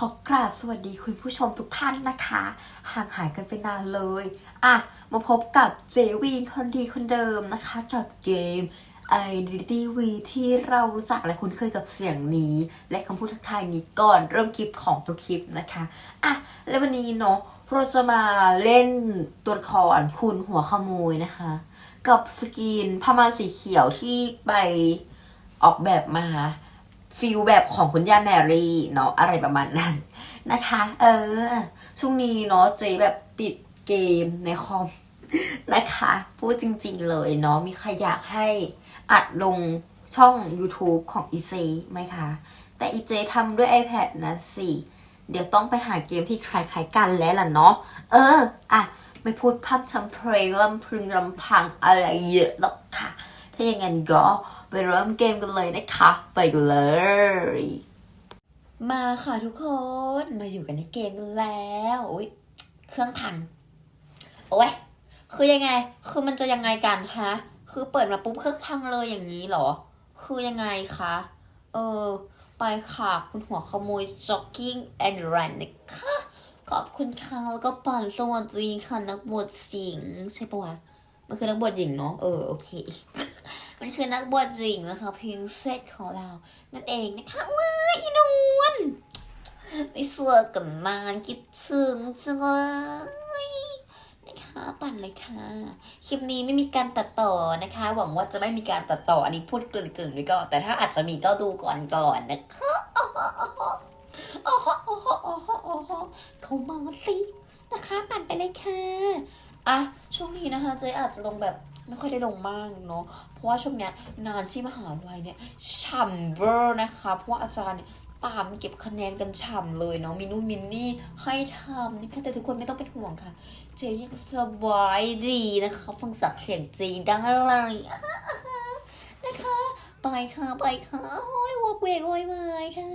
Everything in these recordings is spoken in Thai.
ขอกราบสวัสดีคุณผู้ชมทุกท่านนะคะ ห่างหายกันไปนานเลย อะ มาพบกับเจวีนคนดีคนเดิมนะคะ กับเกม Identity V ที่เรารู้จักและคุ้นเคยกับเสียงนี้ และคำพูดทักทายนี้ก่อนเริ่มคลิปของทุกคลิปนะคะ อะ แล้ววันนี้เนาะเราจะมาเล่นตัวละครคุณหัวขโมยนะคะ กับสกินผ้าม่านสีเขียวที่ไปออกแบบมา ฟิลแบบของคุณย่าแมรี่เนาะอะไรประมาณนั้นนะคะ เออ ช่วงนี้เนาะเจแบบติดเกมในคอมนะคะ พูดจริง ๆ เลยเนาะมีใครอยากให้อัดลงช่อง YouTube ของอีเจไหมคะ แต่อีเจทำด้วย iPad นะสิ เดี๋ยวต้องไปหาเกมที่คล้ายๆกันแล้วล่ะเนาะเออ อะ ไม่พูดพร่ำทำเพลงลำพึงลำพังอะไรเยอะหรอกค่ะ ถ้าอย่างนั้นก็ไปเริ่มเกมกันเลยนะคะ ไปกันเลย มาค่ะทุกคนมาอยู่กันในเกมกันแล้วอุ๊ยเครื่องพังโอ้ยคือยังไง คือมันจะยังไงกันฮะ คือเปิดมาปุ๊บเครื่องพังเลยอย่างนี้หรอ คือยังไงคะ เออ ไปค่ะ คุณหัวขโมย jogging and run นะคะ ขอบคุณค่ะแล้วก็ปั่นสวัสดีค่ะนักบวชหญิงใช่ปะวะ มันคือนักบวชหญิงเนาะ เออ โอเค มันคือนักบวชหญิงนะคะพิงเซตของเรา นั่นเองนะคะว้าอีนวลไม่เสือกันนานคิดถึงจังเลยนะคะปั่นเลยค่ะ คลิปนี้ไม่มีการตัดต่อนะคะ หวังว่าจะไม่มีการตัดต่ออันนี้พูดเกลิ่นๆไว้ก่อนแต่ถ้าอาจจะมีก็ดูก่อนก่อนนะคะอ๋ออ๋ออ๋ออ๋ออ๋อเขามาสินะคะปั่นไปเลยค่ะอะช่วงนี้นะคะเจ๊อาจจะลงแบบ ไม่ค่อยได้ลงมากเนาะเพราะว่าช่วงเนี้ยงานที่มหาลัยเนี่ยฉ่ำเวอร์นะคะ เพราะว่าอาจารย์เนี่ยตามเก็บคะแนนกันฉ่ำเลยเนาะมินูมินนี่ให้ทำนะคะแต่ทุกคนไม่ต้องเป็นห่วงค่ะ เจยังสบายดีนะคะฟังสักเสียงจีดังอะไรนะคะไปค่ะไปค่ะโอ้ยวอกเวกโวยวาค่ะ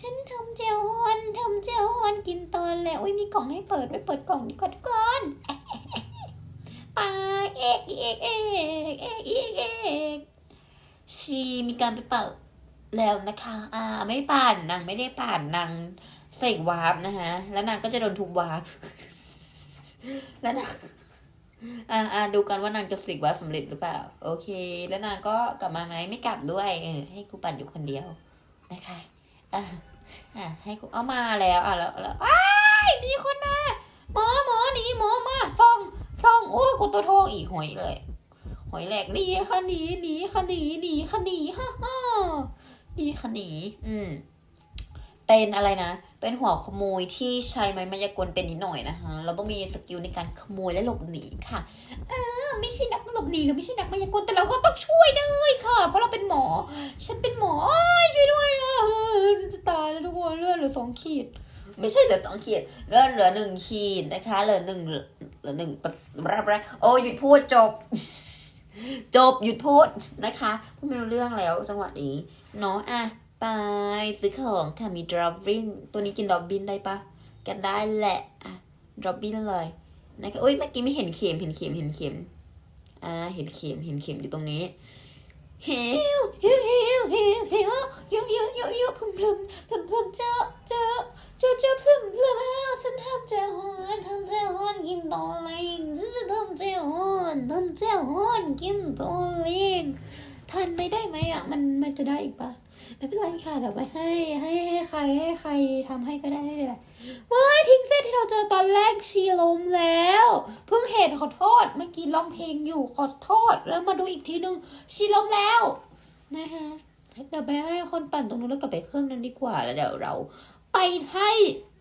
ฉันทำเจลฮอนทำเจลฮอนกินตอนแล้วอุ้ยมีกล่องให้เปิดไว้เปิดกล่องดีกว่าทุกคน ปาเอกเอกเอกเอกเอกเอกชีมีการไปเป่าแล้วนะคะอ่าไม่ปั่นนางไม่ได้ปั่นนางใส่วาร์ปนะคะแล้วนางก็จะโดนทุบวาร์ปแล้วนางอ่าอ่าดูกันว่านางจะสิกวาร์ปสำเร็จหรือเปล่า โอเค แล้วนางก็กลับมาไหมไม่กลับด้วยเออให้กูปั่นอยู่คนเดียวนะคะอ่าอ่าให้กูเอามาแล้วอะแล้วแล้วอ้ายมีคนมาหมอหมอหนีหมอมาฟอง ฟ้องโอ้ยกูตัวทองอีกหอยเลย หอยแหลกหนีค่ะหนีหนีค่ะหนีหนีค่ะหนีฮ่าฮ่าหนีค่ะหนีอืมเป็นอะไรนะ เป็นหัวขโมยที่ใช้ไม้มายากลเป็นนิดหน่อยนะคะ เราต้องมีสกิลในการขโมยและหลบหนีค่ะ เออ ไม่ใช่นักหลบหนีหรือไม่ใช่นักมายากลแต่เราก็ต้องช่วยด้วยค่ะ เพราะเราเป็นหมอ ฉันเป็นหมอช่วยด้วยอะฉันจะตายแล้วทุกคนเลือดเหลือสองขีด ไม่ใช่เหลือสองขีดเลือเหลือหนึ่งขีดนะคะเหลือหนึ่งเหลือหนึ่งรับรับโอ้หยุดพูดจบ จบหยุดพูดนะคะพูดไม่รู้เรื่องแล้วจังหวะนี้เนาะอะไปซื้อของค่ะมีดรอปบินตัวนี้กินดรอปบินได้ปะกันได้แหละอะดรอปบินเลยนะคะอุ้ยเมื่อกี้ไม่เห็นเข็มเห็นเข็มเห็นเข็มอ่าเห็นเข็มเห็นเข็มอยู่ตรงนี้ เฮวเฮวเฮวเฮวเฮวเยอะเยอะเยอะเยอะพึ่มพึ่มพึ่มพึ่มเจอเจอเจอเจอพึ่มพึ่มอ้าวฉันทำเจหอนทำเจหอนกินตอนเล็กฉันจะทำเจหอนทำเจหอนกินตอนเล็กทันไม่ได้ไหมอะมันมันจะได้อีกปะ ไม่เป็นไรค่ะเดี๋ยวไปให้ให้ให้ใครให้ใครทำให้ก็ได้ไม่เป็นไรไม่พิงเซตที่เราเจอตอนแรกชีลมแล้ว เพิ่งเห็นขอโทษเมื่อกี้ร้องเพลงอยู่ขอโทษแล้วมาดูอีกทีนึงชีลมแล้วนะคะเดี๋ยวไปให้คนปั่นตรงนู้นแล้วกลับไปเครื่องนั้นดีกว่าแล้วเดี๋ยวเรา ไปให้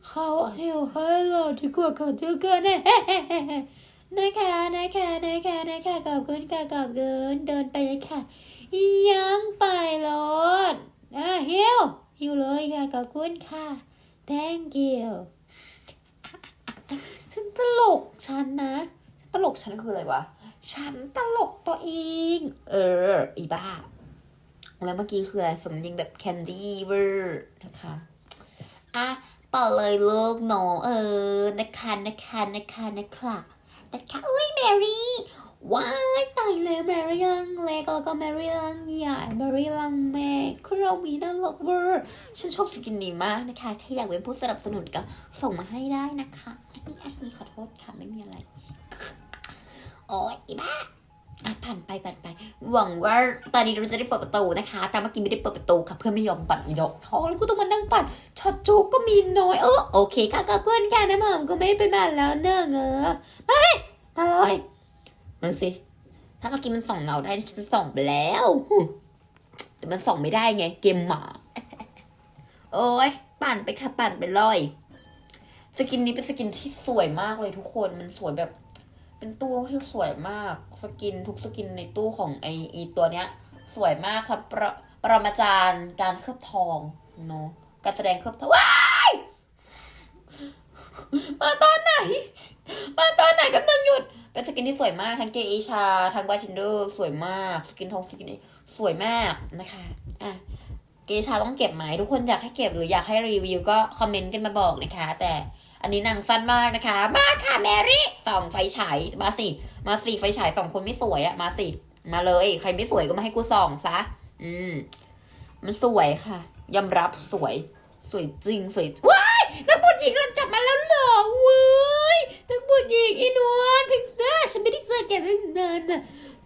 เขาเฮลให้เราดีกว่าค่ะทุกคนนะนะคะนะคะนะคะนะคะกับเกินค่ะกับเกินเดินไปเลยค่ะยังไปรอ วเลยค่ะกับคุณค่ะ thank you ฉันตลกฉันนะ ตลกฉันคืออะไรวะ ฉันตลกตัวเอง เออ อีบ้า แล้วเมื่อกี้คืออะไรสำเนียงแบบแคนดี้เวอร์นะคะอะเป่าเลยลูกหนอเออ นะคะนะคะนะคะนะคะนะคะอุ้ยแมรี่ ว้ายตายแล้วแมรี่ลังเล็กแล้วก็แมรี่ลังใหญ่แมรี่ลังแม่คราวีน่ารักเวอร์ฉันชอบสกินนี้มากนะคะถ้าอยากเป็นผู้สนับสนุนก็ส่งมาให้ได้นะคะไอ้ไอ้ขอโทษค่ะไม่มีอะไร โอ้ยอีบ้าอะผ่านไปผ่านไป หวังว่าตอนนี้เราจะได้เปิดประตูนะคะ แต่เมื่อกี้ไม่ได้เปิดประตูค่ะเพื่อนไม่ยอมปั่นอีดอกท้องแล้วกูต้องมานั่งปั่นช็อตจูกก็มีน้อยเออโอเคค่ะกับเพื่อนกันนะหม่อมก็ไม่เป็นมาแล้วเนอะเงอมาเลยมาเลย นั่นสิ ถ้าเมื่อกี้มันส่องเงาได้ฉันส่องไปแล้ว แต่มันส่องไม่ได้ไง เกมหมา โอ้ยปั่นไปค่ะปั่นไปเลยสกินนี้เป็นสกินที่สวยมากเลยทุกคน มันสวยแบบ เป็นตู้ที่สวยมาก สกินทุกสกินในตู้ของไออีตัวเนี้ย สวยมากครับประปรมาจารย์การเคลือบทองเนาะ การแสดงเคลือบทองว้ายมาตอนไหน มาตอนไหนกับนึงหยุด เป็นสกินที่สวยมากทั้งเกอีชา ทั้งบาร์เทนเดอร์สวยมาก สกินทองสกินนี้สวยมากนะคะอะเกอีชาต้องเก็บไหมทุกคนอยากให้เก็บหรืออยากให้รีวิวก็คอมเมนต์กันมาบอกนะคะ แต่อันนี้นางสั้นมากนะคะ มาค่ะแมรี่ส่องไฟฉายมาสิ มาสิไฟฉายสองคนไม่สวยอะมาสิมาเลย ใครไม่สวยก็มาให้กูส่องซะ อืม มันสวยค่ะยอมรับสวย สวยจริงสวยว้ายนักบวชหญิงเรากลับมาแล้วเหรอเว้ย นักบวชหญิงอีนวลพิงเน่ฉันไม่ได้เจอแกตั้งนานน่ะ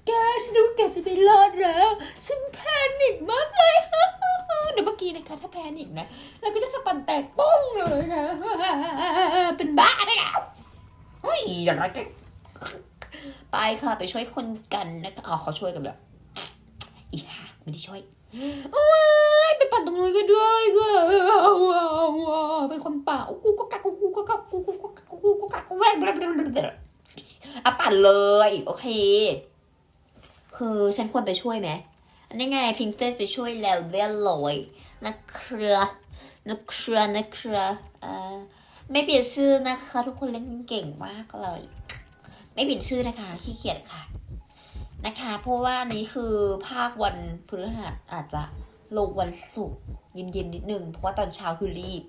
แกฉันรู้แกจะไม่รอดแล้ว ฉันแพนิคมากเลยเดี๋ยวเมื่อกี้นะคะถ้าแพนิคนะเราก็จะสปันแตกปุ้งเลยค่ะเป็นบ้าได้แล้วเฮ้ยอย่ารักกันไปค่ะไปช่วยคนกันนะคะอ๋อเขาช่วยกันแบบอีห่าไม่ได้ช่วยอ ปั่นตรงนู้นก็ได้วยก็เป็นคนป่ากูก็กักกูก็กักกูก็กักกูก็กักแวกอะปั่นเลย โอเค คือฉันควรไปช่วยไหมนนี้ไงพิงเซสไปช่วยแล้วเรียบร้อยนะครับนะครับนะครับเอ่อไม่เปลี่ยนชื่อนะคะ ทุกคนเล่นเก่งมากเลย ไม่เปลี่ยนชื่อนะคะขี้เกียจค่ะ นะคะ เพราะว่านนี้คือภาควันพฤหัสอาจจะ ลงวันศุกร์เย็นๆนิดนึง เพราะว่าตอนเช้าคือรีบ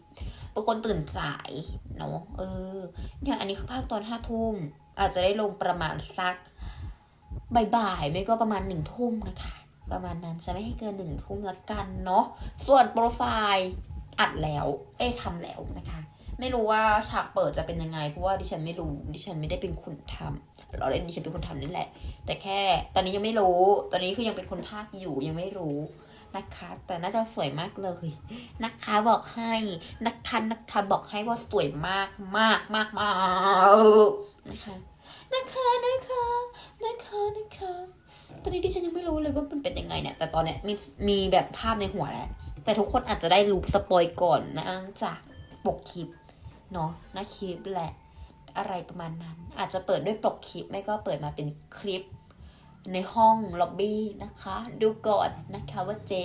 เป็นคนตื่นสายเนาะเออ เนี่ยอันนี้คือภาคตอนห้าทุ่ม อาจจะได้ลงประมาณสักบ่ายๆไม่ก็ประมาณหนึ่งทุ่มนะคะ ประมาณนั้นจะไม่ให้เกินหนึ่งทุ่มละกันเนาะส่วนโปรไฟล์อัดแล้ว เอ้ยทำแล้วนะคะ ไม่รู้ว่าฉากเปิดจะเป็นยังไง เพราะว่าดิฉันไม่รู้ดิฉันไม่ได้เป็นคนทำเราเล่นดิฉันเป็นคนทำนี่แหละ แต่แค่ตอนนี้ยังไม่รู้ ตอนนี้คือยังเป็นคนภาคอยู่ยังไม่รู้ นะคะ แต่น่าจะสวยมากเลยนะคะบอกให้นะคะนะคะบอกให้ว่าสวยมากมากมากมากนะคะนะคะนะคะนะคะนะคะตอนนี้ดิฉันยังไม่รู้เลยว่ามันเป็นยังไงเนี่ย แต่ตอนเนี้ยมีมีแบบภาพในหัวแล้ว แต่ทุกคนอาจจะได้รู้สปอยก่อนนะจากปกคลิปเนาะหน้าคลิปแหละ อะไรประมาณนั้น อาจจะเปิดด้วยปกคลิป ไม่ก็เปิดมาเป็นคลิป ในห้องล็อบบี้นะคะ ดูก่อนนะคะว่าเจ๊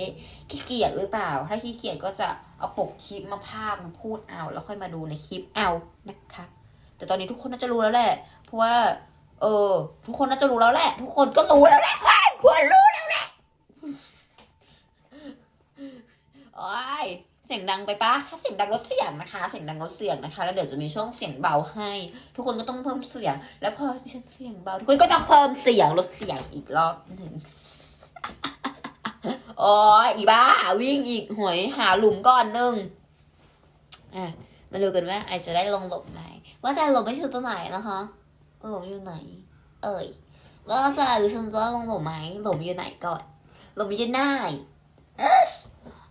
ขี้เกียจหรือเปล่า ถ้าขี้เกียจก็จะเอาปกคลิปมาพากมาพูดเอา แล้วค่อยมาดูในคลิปเอานะคะ แต่ตอนนี้ทุกคนน่าจะรู้แล้วแหละ เพราะว่า เออ ทุกคนน่าจะรู้แล้วแหละ ทุกคนก็รู้แล้วแหละควรรู้แล้วแหละโอ้ย เสียงดังไปปะถ้าเสียงดังลดเสียงนะคะ เสียงดังลดเสียงนะคะ แล้วเดี๋ยวจะมีช่วงเสียงเบาให้ ทุกคนก็ต้องเพิ่มเสียง แล้วพอที่ฉันเสียงเบาทุกคนก็ต้องเพิ่มเสียงลดเสียงอีกรอบหนึ่งอ้ยอีบ้า วิ่งอีกหวยหาหลุมก่อนหนึ่งอะมาดูกันว่าไอจะได้ลงหลุมไหนว่าแต่หลุมไม่ถึงตัวไหนนะคะหลุมอยู่ไหน เอ่ยว่าแต่หรือฉันจะลงหลุมไหมหลุมอยู่ไหนก่อนหลุมอยู่ไหนเอส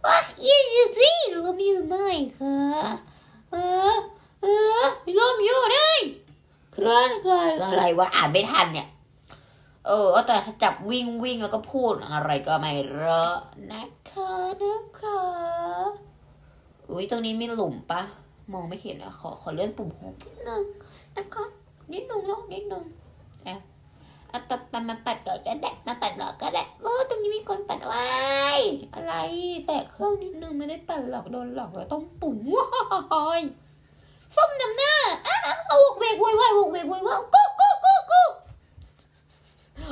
What is you do หลุมอยู่ไหนคะเออเออหลุมอยู่ไหนเคลื่อนใครอะไรวะอ่านไม่ทันเนี่ย เออเอาแต่จับวิ่งวิ่งแล้วก็พูดอะไรก็ไม่รู้นะคะนะคะอุ้ยตรงนี้มีหลุมปะมองไม่เห็นอะขอขอเลื่อนปุ่มโฮมนิดนึงนะคะนิดนึงเนาะนิดนึงอะ อะตัดตัดมาปัดก่อนก็ได้มาปัดหลอกก็ได้โอ้ตรงนี้มีคนปัดไว้อะไร แตะเครื่องนิดนึงไม่ได้ปัดหลอกโดนหลอกแล้วต้องปุ่มว้ายส้มน้ำหน้าอ้าวเอาวกเวกโวยวายวกเวกโวยวายกุ๊กกุ๊กกุ๊กกุ๊ก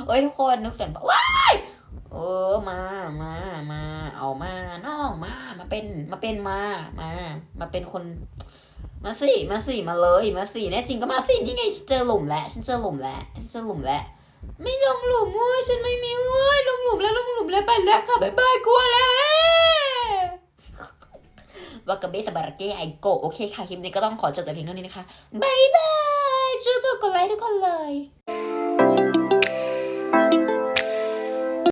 เอ้ยทุกคนนึกเสียงว้ายเออมามามาเอามาน้องมามาเป็นมาเป็นมามา มาเป็นคน มาสิมาสิมาเลยมาสิแน่จริงก็มาสินี่ไงฉันเจอหลุมแล้วฉันเจอหลุมแล้วฉันเจอหลุมแล้ว ไม่ลงหลุมเว้ยฉันไม่มีเว้ยลงหลุมแล้วลงหลุมแล้วไปแล้วค่ะบ๊ายบายกลัวแล้ววากาเบสบาร์เกะไอโกโอเคค่ะคลิปนี้ก็ต้องขอจบแต่เพียงเท่านี้นะคะบายบายช่วยบอกกดไลค์ทุกคนเลย